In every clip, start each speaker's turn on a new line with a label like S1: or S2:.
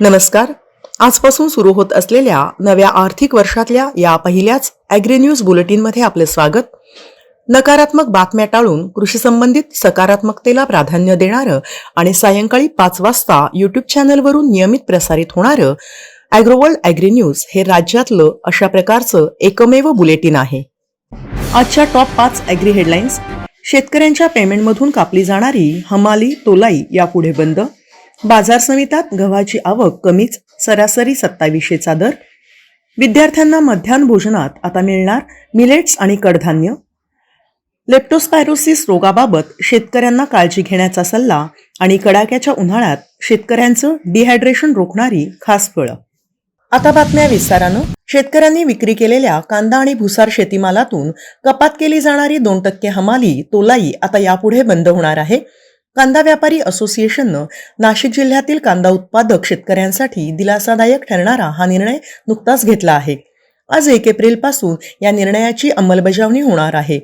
S1: नमस्कार. आजपासून सुरू होत असलेल्या नव्या आर्थिक वर्षातल्या या पहिल्याच ॲग्रीन्यूज बुलेटिनमध्ये आपले स्वागत. नकारात्मक बातम्या टाळून कृषी संबंधित सकारात्मकतेला प्राधान्य देणारं आणि सायंकाळी पाच वाजता युट्यूब चॅनलवरून नियमित प्रसारित होणारं ॲग्रोवर्ल्ड ॲग्रीन्यूज हे राज्यातलं अशा प्रकारचं एकमेव बुलेटिन आहे. आजच्या टॉप पाच ॲग्री हेडलाईन्स शेतकऱ्यांच्या पेमेंटमधून कापली जाणारी हमाली तोलाई यापुढे बंद बाजार समितात गव्हाची आवक कमीच सरासरी सत्तावीसशेचा दर. विद्यार्थ्यांना मध्यान्ह भोजनात आता मिळणार मिलेट्स आणि कडधान्य. लेप्टोस्पायरोसिस रोगाबाबत शेतकऱ्यांना काळजी घेण्याचा सल्ला आणि कडाक्याच्या उन्हाळ्यात शेतकऱ्यांचं डिहायड्रेशन रोखणारी खास फळं. आता बातम्या विस्तारानं. शेतकऱ्यांनी विक्री केलेल्या कांदा आणि भुसार शेतीमालातून कपात केली जाणारी दोन टक्के हमाली तोलाई आता यापुढे बंद होणार आहे. कांदा व्यापारी असोसिएशननं नाशिक जिल्ह्यातील कांदा उत्पादक शेतकऱ्यांसाठी दिलासादायक ठरणारा हा निर्णय नुकताच घेतला आहे. आज एक एप्रिलपासून या निर्णयाची अंमलबजावणी होणार आहे.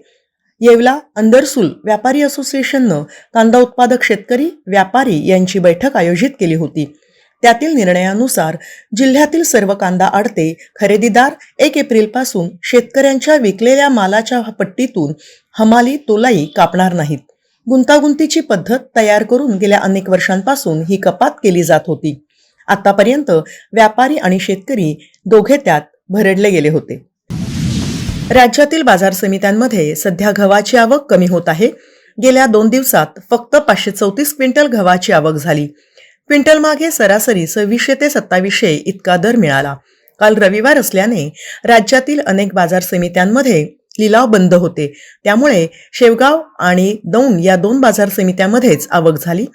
S1: येवला अंदरसूल व्यापारी असोसिएशननं कांदा उत्पादक शेतकरी व्यापारी यांची बैठक आयोजित केली होती. त्यातील निर्णयानुसार जिल्ह्यातील सर्व कांदा आडते खरेदीदार एक एप्रिलपासून शेतकऱ्यांच्या विकलेल्या मालाच्या पट्टीतून हमाली तोलाई कापणार नाहीत. गुंतागुंतीची पद्धत तयार करून गेल्या अनेक वर्षांपासून ही कपात केली जात होती. आतापर्यंत व्यापारी आणि शेतकरी दोघे त्यात भरडले गेले होते. राज्यातील बाजार समित्यांमध्ये सध्या गव्हाची आवक कमी होत आहे. गेल्या दोन दिवसात फक्त पाचशे चौतीस क्विंटल गव्हाची आवक झाली. क्विंटल मागे सरासरी सव्वीसशे ते सत्तावीसशे इतका दर मिळाला. काल रविवार असल्याने राज्यातील अनेक बाजार समित्यांमध्ये लिलाव बंद होते. त्यामुळे शेवगाव आणि दौंड या दोन बाजार समित्यामध्येच आवक झाली.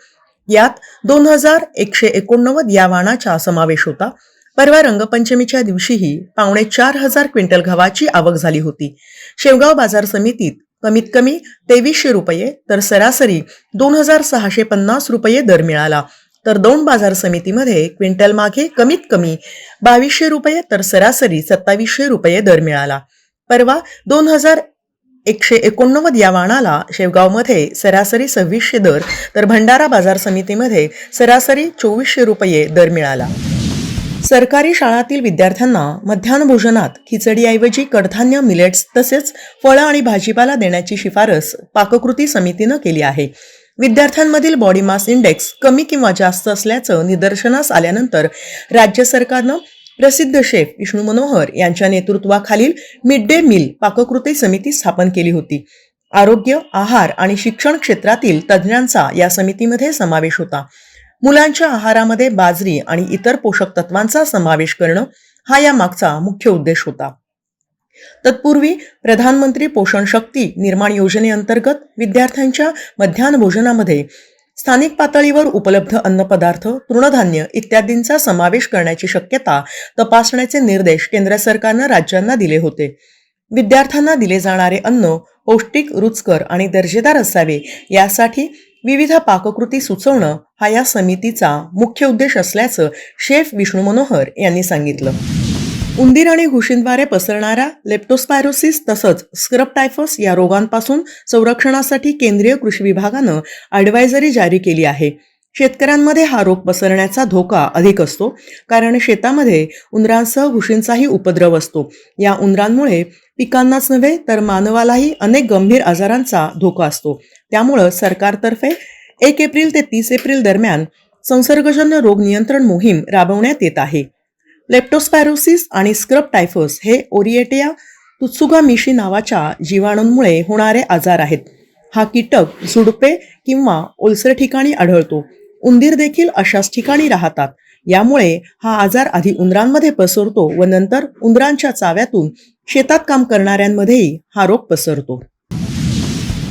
S1: यात दोन हजार एकशे एकोणनव्वद या वाणाचा समावेश होता. परवा रंगपंचमीच्या दिवशीही पावणे चार हजार क्विंटल गव्हाची आवक झाली होती. शेवगाव बाजार समितीत कमीत कमी तेवीसशे रुपये तर सरासरी दोन हजार सहाशे पन्नास रुपये दर मिळाला. तर दोन बाजार समितीमध्ये क्विंटल मागे कमीत कमी बावीसशे रुपये तर सरासरी सत्तावीसशे रुपये दर मिळाला. परवा दोन हजार एकशे एकोणनव्वद या वाणाला शेवगावमध्ये सरासरी सव्वीसशे दर तर भंडारा बाजार समितीमध्ये सरासरी चोवीसशे रुपये दर मिळाला. सरकारी शाळातील विद्यार्थ्यांना मध्यान्ह भोजनात खिचडीऐवजी कडधान्य मिलेट्स तसेच फळं आणि भाजीपाला देण्याची शिफारस पाककृती समितीनं केली आहे. विद्यार्थ्यांमधील बॉडी मास इंडेक्स कमी किंवा जास्त असल्याचं निदर्शनास आल्यानंतर राज्य सरकारनं प्रसिद्ध शेफ विष्णू मनोहर यांच्या नेतृत्वाखालील मिड डे मील पाककृती समिती स्थापन केली होती. आरोग्य आहार आणि शिक्षण क्षेत्रातील तज्ज्ञांचा या समितीमध्ये समावेश होता. मुलांच्या आहारामध्ये बाजरी आणि इतर पोषक तत्वांचा समावेश करणं हा या मागचा मुख्य उद्देश होता. तत्पूर्वी प्रधानमंत्री पोषण शक्ती निर्माण योजनेअंतर्गत विद्यार्थ्यांच्या मध्यान्ह भोजनामध्ये स्थानिक पातळीवर उपलब्ध अन्नपदार्थ तृणधान्य इत्यादींचा समावेश करण्याची शक्यता तपासण्याचे निर्देश केंद्र सरकारनं राज्यांना दिले होते. विद्यार्थ्यांना दिले जाणारे अन्न पौष्टिक रुचकर आणि दर्जेदार असावे यासाठी विविध पाककृती सुचवणं हा या समितीचा मुख्य उद्देश असल्याचं शेफ विष्णू मनोहर यांनी सांगितलं. उंदीर आणि घुशींद्वारे पसरणाऱ्या लेप्टोस्पायरोसिस तसंच स्क्रब टायफस या रोगांपासून संरक्षणासाठी केंद्रीय कृषी विभागानं ॲडवायझरी जारी केली आहे. शेतकऱ्यांमध्ये हा रोग पसरण्याचा धोका अधिक असतो कारण शेतामध्ये उंदरांसह घुशींचाही उपद्रव असतो. या उंदरांमुळे पिकांनाच नव्हे तर मानवालाही अनेक गंभीर आजारांचा धोका असतो. त्यामुळं सरकारतर्फे एक एप्रिल ते तीस एप्रिल दरम्यान संसर्गजन्य रोग नियंत्रण मोहीम राबवण्यात येत आहे. लेप्टोस्पॅरोसिस आणि स्क्रब टायफस हे ओरिएटिया तुत्सुगा मिशी नावाच्या जीवाणूंमुळे होणारे आजार आहेत. हा कीटक झुडपे किंवा ओलसर ठिकाणी आढळतो. उंदीर देखील अशाच ठिकाणी राहतात. यामुळे हा आजार आधी उंदरांमध्ये पसरतो व नंतर उंदरांच्या चाव्यातून शेतात काम करणाऱ्यांमध्येही हा रोग पसरतो.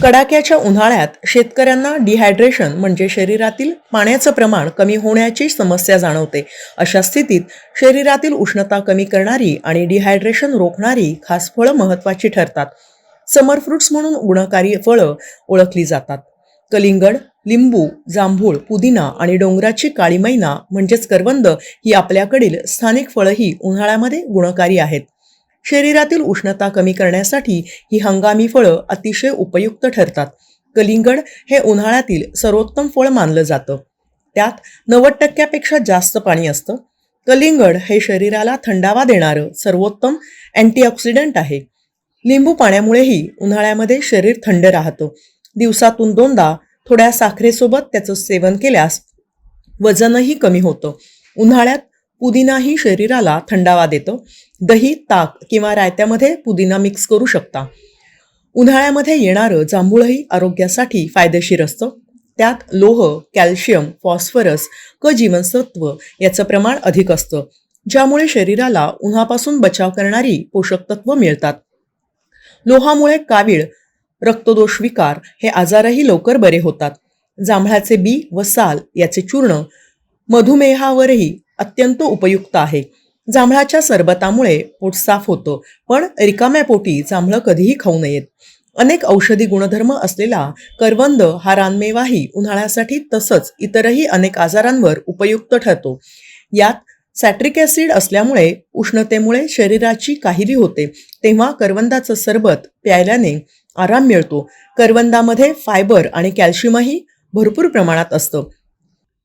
S1: कडाक्याच्या उन्हाळ्यात शेतकऱ्यांना डिहायड्रेशन म्हणजे शरीरातील पाण्याचं प्रमाण कमी होण्याची समस्या जाणवते. अशा स्थितीत शरीरातील उष्णता कमी करणारी आणि डिहायड्रेशन रोखणारी खास फळं महत्वाची ठरतात. समर फ्रुट्स म्हणून गुणकारी फळं ओळखली जातात. कलिंगड लिंबू जांभूळ पुदिना आणि डोंगराची काळी मैना म्हणजेच करवंद ही आपल्याकडील स्थानिक फळंही उन्हाळ्यामध्ये गुणकारी आहेत. शरीरातील उष्णता कमी करण्यासाठी ही हंगामी फळं अतिशय उपयुक्त ठरतात. कलिंगड हे उन्हाळ्यातील सर्वोत्तम फळ मानलं जातं. त्यात नव्वद टक्क्यापेक्षा जास्त पाणी असतं. कलिंगड हे शरीराला थंडावा देणारं सर्वोत्तम अँटीऑक्सिडंट आहे. लिंबू पाण्यामुळेही उन्हाळ्यामध्ये शरीर थंड राहतं. दिवसातून दोनदा थोड्या साखरेसोबत त्याचं सेवन केल्यास वजनही कमी होतं. उन्हाळ्यात पुदिनाही शरीराला थंडावा देतो. दही ताक किंवा रायत्यामध्ये पुदिना मिक्स करू शकता. उन्हाळ्यामध्ये येणारं जांभूळही आरोग्यासाठी फायदेशीर असतं. त्यात लोह कॅल्शियम फॉस्फरस क जीवनसत्व याचं प्रमाण अधिक असतं ज्यामुळे शरीराला उन्हापासून बचाव करणारी पोषक तत्व मिळतात. लोहामुळे कावीळ रक्तदोष विकार हे आजारही लवकर बरे होतात. जांभळाचे बी व साल याचे चूर्ण मधुमेहावरही अत्यंत उपयुक्त आहे. जांभळाच्या सरबतामुळे पोट साफ होतं पण रिकाम्या पोटी जांभळं कधीही खाऊ नयेत. अनेक औषधी गुणधर्म असलेला करवंद हा रानमेवाही उन्हाळ्यासाठी तसंच इतरही अनेक आजारांवर उपयुक्त ठरतो. यात सॅट्रिक ॲसिड असल्यामुळे उष्णतेमुळे शरीराची काहिली होते तेव्हा करवंदाचं सरबत प्यायल्याने आराम मिळतो. करवंदामध्ये फायबर आणि कॅल्शियमही भरपूर प्रमाणात असतं.